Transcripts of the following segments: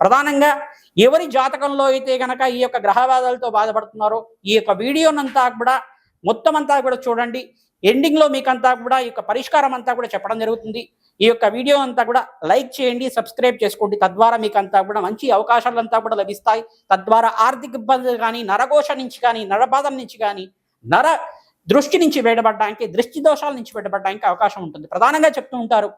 ప్రధానంగా ఎవరి జాతకంలో అయితే గనక ఈ యొక్క గ్రహవాదాలతో బాధపడుతున్నారో ఈ యొక్క వీడియోనంతా కూడా మొత్తం అంతా కూడా చూడండి. ఎండింగ్లో మీకంతా కూడా ఈ యొక్క పరిష్కారం అంతా కూడా చెప్పడం జరుగుతుంది. ఈ యొక్క వీడియో అంతా కూడా లైక్ చేయండి సబ్స్క్రైబ్ చేసుకోండి. తద్వారా మీకు అంతా కూడా మంచి అవకాశాలు అంతా కూడా లభిస్తాయి. తద్వారా ఆర్థిక ఇబ్బందులు కానీ నరఘోష నుంచి కానీ నరబాధల నుంచి కానీ నర దృష్టి నుంచి బయటపడడానికి దృష్టి దోషాల నుంచి బయటపడడానికి అవకాశం ఉంటుంది. ప్రధానంగా చెప్తూ ఉంటారు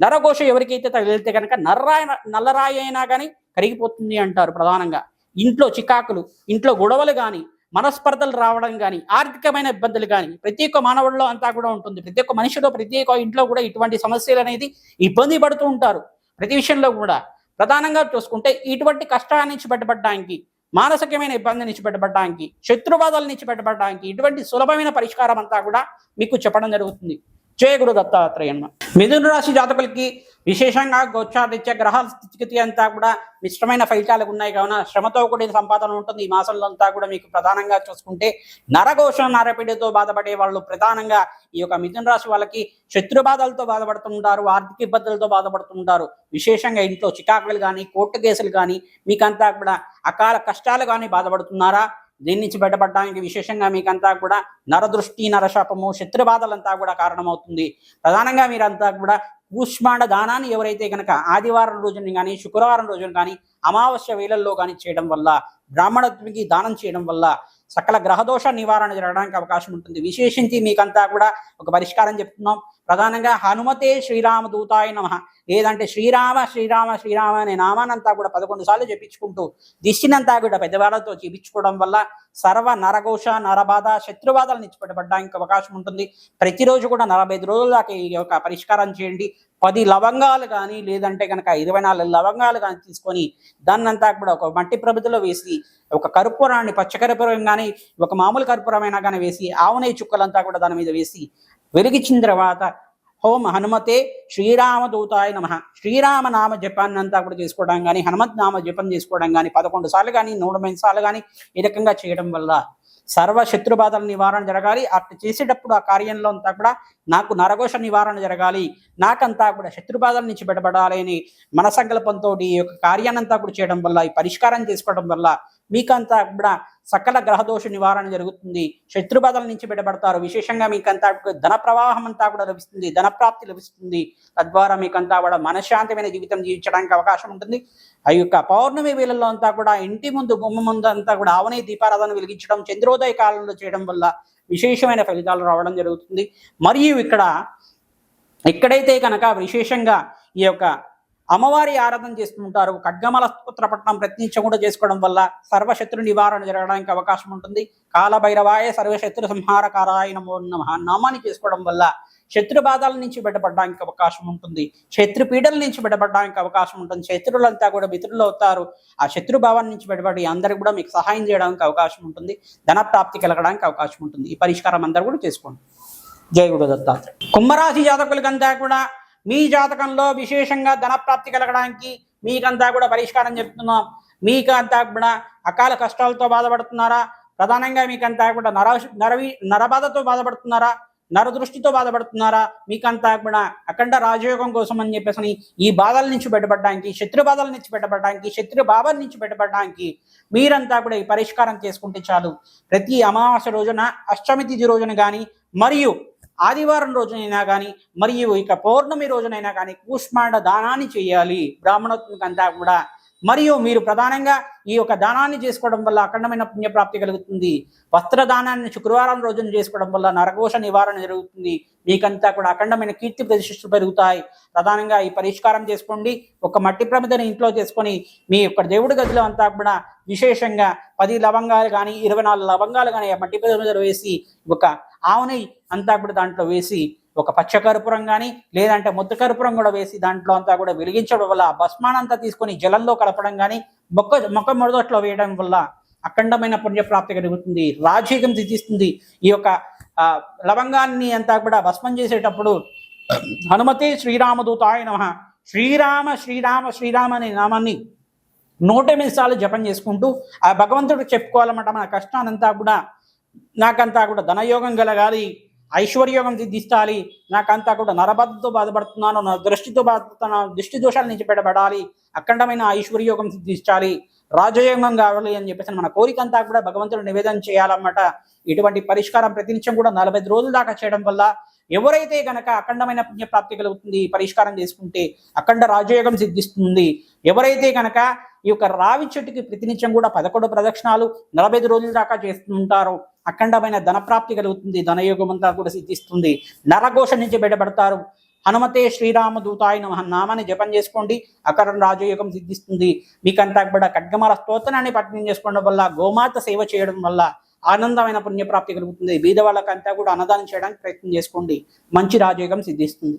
నరఘోష ఎవరికైతే తగిలితే కనుక నర్రాయ నల్లరాయి అయినా కానీ కరిగిపోతుంది అంటారు ప్రధానంగా. ఇంట్లో చికాకులు ఇంట్లో గొడవలు కానీ మనస్పర్ధలు రావడం కానీ ఆర్థికమైన ఇబ్బందులు కానీ ప్రతి ఒక్క మానవుల్లో అంతా కూడా ఉంటుంది. ప్రతి ఒక్క మనిషిలో ప్రతి ఒక్క ఇంట్లో కూడా ఇటువంటి సమస్యలు అనేది ఇబ్బంది పడుతూ ఉంటారు. ప్రతి విషయంలో కూడా. ప్రధానంగా చూసుకుంటే ఇటువంటి కష్టాల నుంచి బయటపడడానికి మానసికమైన ఇబ్బంది నుంచి బయటపడడానికి శత్రుబాధల నుంచి బయటపడడానికి ఇటువంటి సులభమైన పరిష్కారం అంతా కూడా మీకు చెప్పడం జరుగుతుంది. జయ గురు దత్తాత్రేయన్మ మిథున రాశి జాతకులకి విశేషంగా గోచారిత్య గ్రహాల స్థితిగతి అంతా కూడా మిశ్రమైన ఫలితాలు ఉన్నాయి. కావున శ్రమతో కూడిన సంపాదన ఉంటుంది. ఈ మాసంలో అంతా కూడా మీకు ప్రధానంగా చూసుకుంటే నరఘోషం నరపిడితో బాధపడే వాళ్ళు ప్రధానంగా ఈ యొక్క మిథున రాశి వాళ్ళకి శత్రు బాధలతో బాధపడుతుంటారు. ఆర్థిక ఇబ్బందులతో బాధపడుతుంటారు. విశేషంగా ఇంట్లో చికాకులు కానీ కోర్టు కేసులు కానీ మీకంతా కూడా అకాల కష్టాలు కానీ బాధపడుతున్నారా? దీని నుంచి బయటపడడానికి విశేషంగా మీకంతా కూడా నరదృష్టి నరశాపము శత్రుబాధలంతా కూడా కారణమవుతుంది. ప్రధానంగా మీరంతా కూడా కూష్మాండ దానాన్ని ఎవరైతే కనుక ఆదివారం రోజున కానీ శుక్రవారం రోజున కానీ అమావాస్య వేళల్లో కానీ చేయడం వల్ల బ్రాహ్మణత్వికి దానం చేయడం వల్ల సకల గ్రహదోష నివారణ జరగడానికి అవకాశం ఉంటుంది. విశేషించి మీకంతా కూడా ఒక పరిష్కారం చెప్తున్నాం. ప్రధానంగా హనుమతే శ్రీరామ దూతాయ నమ. లేదంటే శ్రీరామ శ్రీరామ శ్రీరామ అనే నామానంతా కూడా పదకొండు సార్లు చెప్పించుకుంటూ దిష్టినంతా కూడా పెద్దవాళ్ళతో చేపించుకోవడం వల్ల సర్వ నరఘోష నరబాధ శత్రుబాధల నుంచి బయటపడడానికి అవకాశం ఉంటుంది. ప్రతిరోజు కూడా నలభై ఐదు రోజుల దాకా ఈ యొక్క పరిష్కారం చేయండి. పది లవంగాలు కానీ లేదంటే కనుక ఇరవై నాలుగు లవంగాలు కానీ తీసుకొని దాన్నంతా కూడా ఒక మట్టి ప్రభుతిలో వేసి ఒక కర్పూరాన్ని పచ్చకర్పూరం కానీ ఒక మామూలు కర్పూరమైనా కానీ వేసి ఆవునే చుక్కలంతా కూడా దాని మీద వేసి వెలిగించిన తర్వాత ఓం హనుమతే శ్రీరామదూతాయ నమ. శ్రీరామ నామ జపాన్ని అంతా కూడా చేసుకోవడం కానీ హనుమత్ నామ జపం చేసుకోవడం కానీ పదకొండు సార్లు కానీ నూట సార్లు కానీ ఈ రకంగా చేయడం వల్ల సర్వ శత్రు బాధల నివారణ జరగాలి. అట్లా చేసేటప్పుడు ఆ కార్యంలో అంతా కూడా నాకు నరఘోష నివారణ జరగాలి. నాకంతా కూడా శత్రుబాధల నుంచి బయటపడాలి అని మన సంకల్పంతో ఈ యొక్క కార్యాన్నంతా కూడా చేయడం వల్ల ఈ పరిష్కారం చేసుకోవడం వల్ల మీకంతా కూడా సకల గ్రహదోష నివారణ జరుగుతుంది. శత్రు నుంచి బిడబడతారు విశేషంగా మీకంతా ధన ప్రవాహం అంతా కూడా లభిస్తుంది. ధన ప్రాప్తి లభిస్తుంది. తద్వారా మీకంతా కూడా మనశ్శాంతమైన జీవితం జీవించడానికి అవకాశం ఉంటుంది. ఆ యొక్క పౌర్ణమి వేళల్లో అంతా కూడా ఇంటి ముందు బొమ్మ ముందు అంతా కూడా ఆవనే దీపారాధన వెలిగించడం చంద్రోదయ కాలంలో చేయడం వల్ల విశేషమైన ఫలితాలు రావడం జరుగుతుంది. మరియు ఇక్కడ ఎక్కడైతే కనుక విశేషంగా ఈ యొక్క అమ్మవారి ఆరాధన చేస్తుంటారు. ఖడ్గమల స్తోత్రపట్నం ప్రయత్నించకుండా చేసుకోవడం వల్ల సర్వశత్రు నివారణ జరగడానికి అవకాశం ఉంటుంది. కాలభైరవాయ సర్వశత్రు సంహారకారాయ నమో నమ నామాన్ని చేసుకోవడం వల్ల శత్రు బాధల నుంచి బయటపడడానికి అవకాశం ఉంటుంది. శత్రు పీడల నుంచి బయటపడడానికి అవకాశం ఉంటుంది. శత్రువులంతా కూడా మిత్రులు అవుతారు. ఆ శత్రు భావం నుంచి బయటపడి అందరికి కూడా మీకు సహాయం చేయడానికి అవకాశం ఉంటుంది. ధనప్రాప్తి కలగడానికి అవకాశం ఉంటుంది. ఈ పరిష్కారం అందరూ కూడా చేసుకోండి. జయ గురు దత్తాత్రేయ కుంభరాశి జాతకులకంతా కూడా మీ జాతకంలో విశేషంగా ధన ప్రాప్తి కలగడానికి మీకంతా కూడా పరిష్కారం చెప్తున్నాం. మీకంతా కూడా అకాల కష్టాలతో బాధపడుతున్నారా? ప్రధానంగా మీకంతా కూడా నర నరవి నరబాధతో బాధపడుతున్నారా? నరదృష్టితో బాధపడుతున్నారా? మీకంతా కూడా అఖండ రాజయోగం కోసం అని చెప్పేసి ఈ బాధల నుంచి బయటపడడానికి శత్రు బాధల నుంచి బయటపడడానికి శత్రు బాధల నుంచి బయటపడడానికి మీరంతా కూడా ఈ పరిష్కారం చేసుకుంటే చాలు. ప్రతి అమావాస్య రోజున అష్టమి తిథి రోజున కానీ మరియు ఆదివారం రోజునైనా కానీ మరియు ఇక పౌర్ణమి రోజునైనా కానీ కూష్మాండ దానాన్ని చేయాలి. బ్రాహ్మణోత్మక అంతా కూడా. మరియు మీరు ప్రధానంగా ఈ యొక్క దానాన్ని చేసుకోవడం వల్ల అఖండమైన పుణ్యప్రాప్తి కలుగుతుంది. వస్త్రదానాన్ని శుక్రవారం రోజున చేసుకోవడం వల్ల నరఘోష నివారణ జరుగుతుంది. మీకంతా కూడా అఖండమైన కీర్తి ప్రతిష్టలు పెరుగుతాయి. ప్రధానంగా ఈ పరిష్కారం చేసుకోండి. ఒక మట్టి ప్రమిదని ఇంట్లో చేసుకొని మీ యొక్క దేవుడి గదిలో అంతా కూడా విశేషంగా పది లవంగాలు కానీ ఇరవై నాలుగు లవంగాలు కానీ ఆ మట్టి ప్రమిదలో వేసి ఒక ఆవుని అంతా కూడా దాంట్లో వేసి ఒక పచ్చ కర్పూరం కానీ లేదంటే ముద్ద కర్పూరం కూడా వేసి దాంట్లో అంతా కూడా వెలిగించడం వల్ల భస్మానంతా తీసుకొని జలంలో కలపడం కానీ మొక్క మొక్క మొదట్లో వేయడం వల్ల అఖండమైన పుణ్యప్రాప్తి కలుగుతుంది రాజీగం సిద్ధిస్తుంది. ఈ యొక్క లవంగాన్ని అంతా కూడా భస్మం చేసేటప్పుడు హనుమతే శ్రీరామదూతాయ నమ. శ్రీరామ శ్రీరామ శ్రీరామ అనే నామాన్ని నూట ఎనిమిది సార్లు జపం చేసుకుంటూ ఆ భగవంతుడు చెప్పుకోవాలన్నమాట మన కష్టానంతా కూడా నాకంతా కూడా ధనయోగం కలగాలి ఐశ్వర్యోగం సిద్ధిస్తాలి నాకంతా కూడా నరబద్ధతో బాధపడుతున్నాను నా దృష్టితో బాధపడుతున్నాను దృష్టి దోషాల నుంచి బయటపడాలి అఖండమైన ఐశ్వర్యోగం సిద్ధించాలి రాజయోగం కావాలి అని చెప్పేసి మన కోరిక అంతా కూడా భగవంతుడు నివేదన చేయాలన్నమాట. ఇటువంటి పరిష్కారం ప్రతినిత్యం కూడా నలభై రోజుల దాకా చేయడం వల్ల ఎవరైతే గనక అఖండమైన పుణ్యప్రాప్తి కలుగుతుంది పరిష్కారం చేసుకుంటే అఖండ రాజయోగం సిద్ధిస్తుంది. ఎవరైతే గనక ఈ యొక్క రావి చెట్టుకి ప్రతినిత్యం కూడా పదకొండు ప్రదక్షిణాలు నలభై రోజుల దాకా చేస్తుంటారు అఖండమైన ధనప్రాప్తి కలుగుతుంది. ధనయోగం అంతా కూడా సిద్ధిస్తుంది. నరఘోష నుంచి బయటపడతారు. హనుమతే శ్రీరామ దూతాయ నమ. నామాన్ని జపం చేసుకోండి. అక్కడ రాజయోగం సిద్ధిస్తుంది. మీకంతా కూడా ఖడ్గమాల స్తోత్రాన్ని పఠనం చేసుకోవడం వల్ల గోమాత సేవ చేయడం వల్ల ఆనందమైన పుణ్యప్రాప్తి కలుగుతుంది. బీద వాళ్ళకంతా కూడా అన్నదానం చేయడానికి ప్రయత్నం చేసుకోండి. మంచి రాజయోగం సిద్ధిస్తుంది.